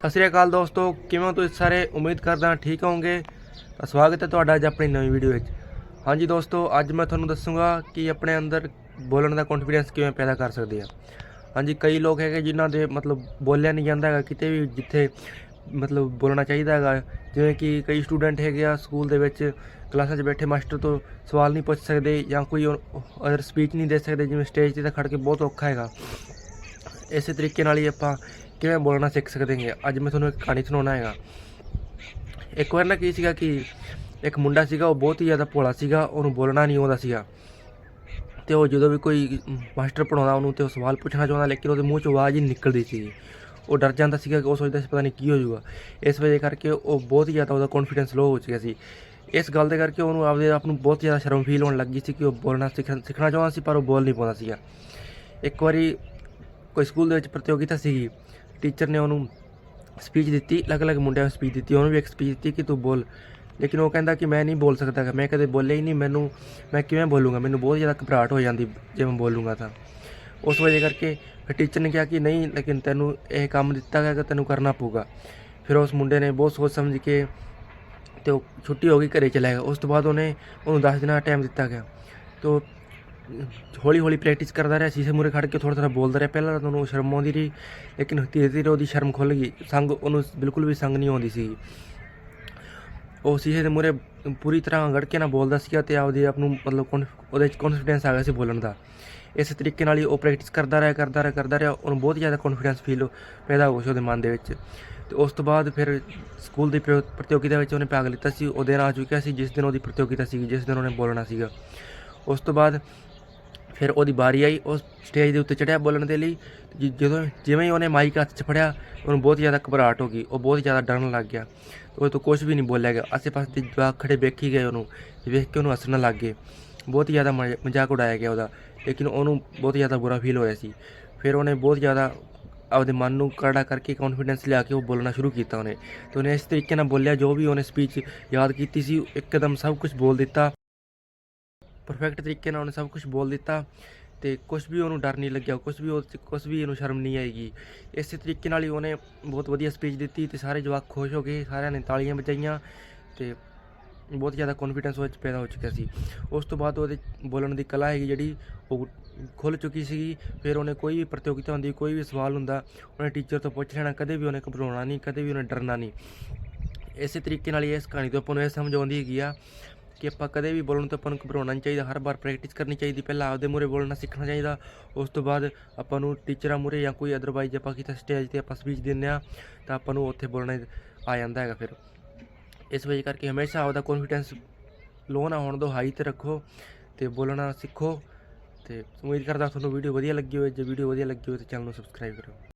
ਸਤਿ ਸ਼੍ਰੀ ਅਕਾਲ ਦੋਸਤੋ, ਕਿਵੇਂ ਹੋ ਤੁਸੀਂ ਸਾਰੇ? ਉਮੀਦ ਕਰਦਾ ਠੀਕ ਹੋਵੋਗੇ। ਤਾਂ ਸਵਾਗਤ ਹੈ ਤੁਹਾਡਾ ਅੱਜ ਆਪਣੀ ਨਵੀਂ ਵੀਡੀਓ ਵਿੱਚ। ਹਾਂਜੀ ਦੋਸਤੋ, ਅੱਜ ਮੈਂ ਤੁਹਾਨੂੰ ਦੱਸੂਗਾ ਕਿ ਆਪਣੇ ਅੰਦਰ ਬੋਲਣ ਦਾ ਕੌਨਫੀਡੈਂਸ ਕਿਵੇਂ ਪੈਦਾ ਕਰ ਸਕਦੇ ਆ। ਹਾਂਜੀ, ਕਈ ਲੋਕ ਹੈਗੇ ਜਿਨ੍ਹਾਂ ਦੇ ਮਤਲਬ ਬੋਲਿਆ ਨਹੀਂ ਜਾਂਦਾ ਹੈਗਾ, ਕਿਤੇ ਵੀ ਜਿੱਥੇ ਮਤਲਬ ਬੋਲਣਾ ਚਾਹੀਦਾ ਹੈਗਾ। ਜਿਵੇਂ ਕਿ ਕਈ ਸਟੂਡੈਂਟ ਹੈਗੇ ਆ ਸਕੂਲ ਦੇ ਵਿੱਚ, ਕਲਾਸਾਂ 'ਚ ਬੈਠੇ ਮਾਸਟਰ ਤੋਂ ਸਵਾਲ ਨਹੀਂ ਪੁੱਛ ਸਕਦੇ ਜਾਂ ਕੋਈ ਅਦਰ ਸਪੀਚ ਨਹੀਂ ਦੇ ਸਕਦੇ। ਜਿਵੇਂ ਸਟੇਜ ਤੇ ਤਾਂ ਖੜ ਕੇ ਬਹੁਤ ਔਖਾ ਹੈਗਾ। ਇਸੇ ਤਰੀਕੇ ਨਾਲ ਹੀ ਆਪਾਂ ਕਿਵੇਂ ਬੋਲਣਾ ਸਿੱਖ ਸਕਦੇ ਹਾਂ ਅੱਜ ਮੈਂ ਤੁਹਾਨੂੰ ਇੱਕ ਕਹਾਣੀ ਸੁਣਾਉਣਾ ਹੈਗਾ। ਇੱਕ ਵਾਰ ਨਾ ਕੀ ਸੀਗਾ ਕਿ ਇੱਕ ਮੁੰਡਾ ਸੀਗਾ, ਉਹ ਬਹੁਤ ਹੀ ਜ਼ਿਆਦਾ ਭੋਲਾ ਸੀਗਾ, ਉਹਨੂੰ ਬੋਲਣਾ ਨਹੀਂ ਆਉਂਦਾ ਸੀਗਾ। ਤੇ ਉਹ ਜਦੋਂ ਵੀ ਕੋਈ ਮਾਸਟਰ ਪੜਾਉਂਦਾ ਉਹਨੂੰ ਤੇ ਉਹ ਸਵਾਲ ਪੁੱਛਣਾ ਚਾਹੁੰਦਾ, ਲੇਕਿਨ ਉਹਦੇ ਮੂੰਹ ਚੋਂ ਆਵਾਜ਼ ਹੀ ਨਿਕਲਦੀ ਸੀ। ਉਹ ਡਰ ਜਾਂਦਾ ਸੀਗਾ ਕਿ ਉਹ ਸੋਚਦਾ ਸੀ ਪਤਾ ਨਹੀਂ ਕੀ ਹੋ ਜਾਊਗਾ। ਇਸ ਵਜ੍ਹਾ ਕਰਕੇ ਉਹ ਬਹੁਤ ਹੀ ਜ਼ਿਆਦਾ ਉਹਦਾ ਕੌਨਫੀਡੈਂਸ ਲੋ ਹੋ ਚੁੱਕਿਆ ਸੀ। ਇਸ ਗੱਲ ਦੇ ਕਰਕੇ ਉਹਨੂੰ ਆਪਦੇ ਆਪ ਨੂੰ ਬਹੁਤ ਜ਼ਿਆਦਾ ਸ਼ਰਮ ਫੀਲ ਹੋਣ ਲੱਗੀ ਸੀ ਕਿ ਉਹ ਬੋਲਣਾ ਸਿੱਖਣ ਸਿੱਖਣਾ ਚਾਹੁੰਦਾ ਸੀ, ਪਰ ਉਹ ਬੋਲ ਨਹੀਂ ਪਾਉਂਦਾ ਸੀਗਾ। ਇੱਕ ਵਾਰੀ ਕੋਈ ਸਕੂਲ ਦੇ ਵਿੱਚ ਪ੍ਰਤੀਯੋਗਿਤਾ ਸੀਗੀ ਟੀਚਰ ਨੇ ਉਹਨੂੰ ਸਪੀਚ ਦਿੱਤੀ ਅਲੱਗ-ਅਲੱਗ ਮੁੰਡਿਆਂ ਨੂੰ ਸਪੀਚ ਦਿੱਤੀ ਉਹਨੂੰ ਵੀ ਇੱਕ ਸਪੀਚ ਦਿੱਤੀ ਕਿ ਤੂੰ ਬੋਲ। ਲੇਕਿਨ ਉਹ ਕਹਿੰਦਾ ਕਿ ਮੈਂ ਨਹੀਂ ਬੋਲ ਸਕਦਾ ਗਾ, ਮੈਂ ਕਦੇ ਬੋਲਿਆ ਹੀ ਨਹੀਂ ਮੈਨੂੰ ਮੈਂ ਕਿਵੇਂ ਬੋਲੂੰਗਾ? ਮੈਨੂੰ ਬਹੁਤ ਜ਼ਿਆਦਾ ਘਬਰਾਹਟ ਹੋ ਜਾਂਦੀ ਜੇ ਮੈਂ ਬੋਲੂੰਗਾ ਤਾਂ। ਉਸ ਵਜ੍ਹਾ ਕਰਕੇ ਫਿਰ ਟੀਚਰ ਨੇ ਕਿਹਾ ਕਿ ਨਹੀਂ ਲੇਕਿਨ ਤੈਨੂੰ ਇਹ ਕੰਮ ਦਿੱਤਾ ਗਿਆ ਕਿ ਤੈਨੂੰ ਕਰਨਾ ਪਊਗਾ। ਫਿਰ ਉਸ ਮੁੰਡੇ ਨੇ ਬਹੁਤ ਸੋਚ ਸਮਝ ਕੇ ਤੇ ਉਹ ਛੁੱਟੀ ਹੋ ਗਈ ਘਰੇ ਚਲਾ ਗਿਆ। ਉਸ ਤੋਂ ਬਾਅਦ ਉਹਨੇ ਉਹਨੂੰ 10 ਦਿਨਾਂ ਦਾ ਟਾਈਮ ਦਿੱਤਾ ਗਿਆ। ਤੋ ਹੌਲੀ ਹੌਲੀ ਪ੍ਰੈਕਟਿਸ ਕਰਦਾ ਰਿਹਾ, ਸ਼ੀਸ਼ੇ ਮੂਰੇ ਖੜ ਕੇ ਥੋੜਾ ਥੋੜਾ ਬੋਲਦਾ ਰਿਹਾ। ਪਹਿਲਾਂ ਤਾਂ ਉਹਨੂੰ ਸ਼ਰਮ ਆਉਂਦੀ ਰਹੀ, ਲੇਕਿਨ ਧੀਰੇ ਧੀਰੇ ਉਹਦੀ ਸ਼ਰਮ ਖੁੱਲ ਗਈ। ਸੰਗ ਉਹਨੂੰ ਬਿਲਕੁਲ ਵੀ ਸੰਗ ਨਹੀਂ ਆਉਂਦੀ ਸੀ। ਉਹ ਸ਼ੀਸ਼ੇ ਦੇ ਮੂਰੇ ਪੂਰੀ ਤਰ੍ਹਾਂ ਗੜ ਕੇ ਨਾ ਬੋਲਦਾ ਸੀਗਾ ਤੇ ਆਪਦੇ ਆਪ ਨੂੰ ਮਤਲਬ ਕੌਨ- ਉਹਦੇ ਵਿੱਚ ਕੌਨਫੀਡੈਂਸ ਆ ਗਿਆ ਸੀ ਬੋਲਣ ਦਾ। ਇਸ ਤਰੀਕੇ ਨਾਲ ਹੀ ਉਹ ਪ੍ਰੈਕਟਿਸ ਕਰਦਾ ਰਿਹਾ ਕਰਦਾ ਰਿਹਾ ਕਰਦਾ ਰਿਹਾ। ਉਹਨੂੰ ਬਹੁਤ ਜ਼ਿਆਦਾ ਕੌਨਫੀਡੈਂਸ ਫੀਲ ਪੈਦਾ ਹੋ ਗਿਆ ਉਹਦੇ ਮਨ ਦੇ ਵਿੱਚ। ਤੇ ਉਸ ਤੋਂ ਬਾਅਦ ਫਿਰ ਸਕੂਲ ਦੀ ਪ੍ਰ- ਪ੍ਰਤੀਯੋਗਿਤਾ ਵਿੱਚ ਉਹਨੇ ਭਾਗ ਲਿੱਤਾ ਸੀ। ਉਹ ਦਿਨ ਆ ਚੁੱਕਿਆ ਸੀ, ਜਿਸ ਦਿਨ ਉਹਦੀ ਪ੍ਰਤੀਯੋਗਿਤਾ ਸੀ ਜਿਸ ਦਿਨ ਉਹਨੇ ਬੋਲਣਾ ਸੀਗਾ। ਉਸ ਤੋਂ ਬਾਅਦ ਫਿਰ ਉਹਦੀ ਵਾਰੀ ਆਈ, ਉਹ ਸਟੇਜ ਦੇ ਉੱਤੇ ਚੜਿਆ ਬੋਲਣ ਦੇ ਲਈ। ਜਦੋਂ ਜਿਵੇਂ ਹੀ ਉਹਨੇ ਮਾਈਕ ਹੱਥ 'ਚ ਫੜਿਆ, ਉਹਨੂੰ ਬਹੁਤ ਜ਼ਿਆਦਾ ਘਬਰਾਹਟ ਹੋ ਗਈ, ਉਹ ਬਹੁਤ ਜ਼ਿਆਦਾ ਡਰਨ ਲੱਗ ਗਿਆ। ਉਹ ਤੋਂ ਕੁਝ ਵੀ ਨਹੀਂ ਬੋਲਿਆ ਗਿਆ। ਆਸੇ ਪਾਸੇ ਦੇ ਜਵਾਕ ਖੜੇ ਵੇਖੀ ਗਏ ਉਹਨੂੰ, ਵੇਖ ਕੇ ਉਹਨੂੰ ਹੱਸਣ ਲੱਗ ਗਏ। ਬਹੁਤ ਹੀ ਜ਼ਿਆਦਾ ਮਜ਼ਾਕ ਉਡਾਇਆ ਗਿਆ ਉਹਦਾ, ਲੇਕਿਨ ਉਹਨੂੰ ਬਹੁਤ ਜ਼ਿਆਦਾ ਬੁਰਾ ਫੀਲ ਹੋਇਆ ਸੀ। ਫਿਰ ਉਹਨੇ ਬਹੁਤ ਜ਼ਿਆਦਾ ਆਪਦੇ ਮਨ ਨੂੰ ਕੜਾ ਕਰਕੇ ਕੌਨਫੀਡੈਂਸ ਲਿਆ ਕੇ ਉਹ ਬੋਲਣਾ ਸ਼ੁਰੂ ਕੀਤਾ ਉਹਨੇ। ਤੇ ਉਹਨੇ ਇਸ ਤਰੀਕੇ ਨਾਲ ਬੋਲਿਆ, ਜੋ ਵੀ ਉਹਨੇ ਸਪੀਚ ਯਾਦ ਕੀਤੀ ਸੀ ਇੱਕਦਮ ਸਭ ਕੁਝ ਬੋਲ ਦਿੱਤਾ। ਪਰਫੈਕਟ ਤਰੀਕੇ ਨਾਲ ਉਹਨੇ ਸਭ ਕੁਝ ਬੋਲ ਦਿੱਤਾ ਤੇ ਕੁਝ ਵੀ ਉਹਨੂੰ ਡਰ ਨਹੀਂ ਲੱਗਿਆ ਕੁਝ ਵੀ ਉਹ ਕੁਝ ਵੀ ਇਹਨੂੰ ਸ਼ਰਮ ਨਹੀਂ ਆਏਗੀ। ਇਸੇ ਤਰੀਕੇ ਨਾਲ ਹੀ ਉਹਨੇ ਬਹੁਤ ਵਧੀਆ ਸਪੀਚ ਦਿੱਤੀ ਤੇ ਸਾਰੇ ਜਵਾਕ ਖੁਸ਼ ਹੋ ਗਏ, ਸਾਰਿਆਂ ਨੇ ਤਾਲੀਆਂ ਵਜਾਈਆਂ ਤੇ ਬਹੁਤ ਜ਼ਿਆਦਾ ਕੌਨਫੀਡੈਂਸ ਉਹਦੇ 'ਚ ਪੈਦਾ ਹੋ ਚੁੱਕਿਆ ਸੀ। ਉਸ ਤੋਂ ਬਾਅਦ ਉਹਦੇ ਬੋਲਣ ਦੀ ਕਲਾ ਹੈਗੀ ਜਿਹੜੀ ਉਹ ਖੁੱਲ ਚੁੱਕੀ ਸੀਗੀ, ਫਿਰ ਉਹਨੇ ਕੋਈ ਵੀ ਪ੍ਰਤੀਯੋਗਿਤਾ ਹੁੰਦੀ, ਕੋਈ ਵੀ ਸਵਾਲ ਹੁੰਦਾ, ਉਹਨੇ ਟੀਚਰ ਤੋਂ ਪੁੱਛ ਲੈਣਾ, ਕਦੇ ਵੀ ਉਹਨੇ ਘਬਰਾਉਣਾ ਨਹੀਂ, ਕਦੇ ਵੀ ਉਹਨੇ ਡਰਨਾ ਨਹੀਂ। ਇਸੇ ਤਰੀਕੇ ਨਾਲ ਹੀ ਇਸ ਕਹਾਣੀ ਤੋਂ ਆਪਾਂ ਨੂੰ ਇਹ ਸਮਝ ਆਉਂਦੀ ਹੈਗੀ ਆ ਕਿ ਆਪਾਂ ਕਦੇ ਵੀ ਬੋਲਣ ਤੋਂ ਆਪਾਂ ਨੂੰ ਘਬਰਾਉਣਾ ਨਹੀਂ ਚਾਹੀਦਾ, ਹਰ ਵਾਰ ਪ੍ਰੈਕਟਿਸ ਕਰਨੀ ਚਾਹੀਦੀ, ਪਹਿਲਾਂ ਆਪਦੇ ਮੂਹਰੇ ਬੋਲਣਾ ਸਿੱਖਣਾ ਚਾਹੀਦਾ, ਉਸ ਤੋਂ ਬਾਅਦ ਆਪਾਂ ਨੂੰ ਟੀਚਰਾਂ ਮੂਹਰੇ ਜਾਂ ਕੋਈ ਅਦਰਵਾਈਜ਼ ਆਪਾਂ ਕਿਤੇ ਸਟੇਜ ਤੇ ਆਪਾਂ ਸਪੀਚ ਦਿੰਦੇ ਆ ਤਾਂ ਆਪਾਂ ਨੂੰ ਉੱਥੇ ਬੋਲਣਾ ਆ ਜਾਂਦਾ ਹੈਗਾ ਫਿਰ। ਇਸ ਵਜ੍ਹਾ ਕਰਕੇ ਹਮੇਸ਼ਾ ਆਪਦਾ ਕੌਨਫੀਡੈਂਸ ਲੋ ਨਾ ਹੋਣ ਤੋਂ ਹਾਈ ਤੇ ਰੱਖੋ ਤੇ ਬੋਲਣਾ ਸਿੱਖੋ ਤੇ ਉਮੀਦ ਕਰਦਾ ਤੁਹਾਨੂੰ ਵੀਡੀਓ ਵਧੀਆ ਲੱਗੀ ਹੋਵੇ, ਜੇ ਵੀਡੀਓ ਵਧੀਆ ਲੱਗੀ ਹੋਵੇ ਤਾਂ ਚੈਨਲ ਨੂੰ ਸਬਸਕ੍ਰਾਈਬ ਕਰੋ।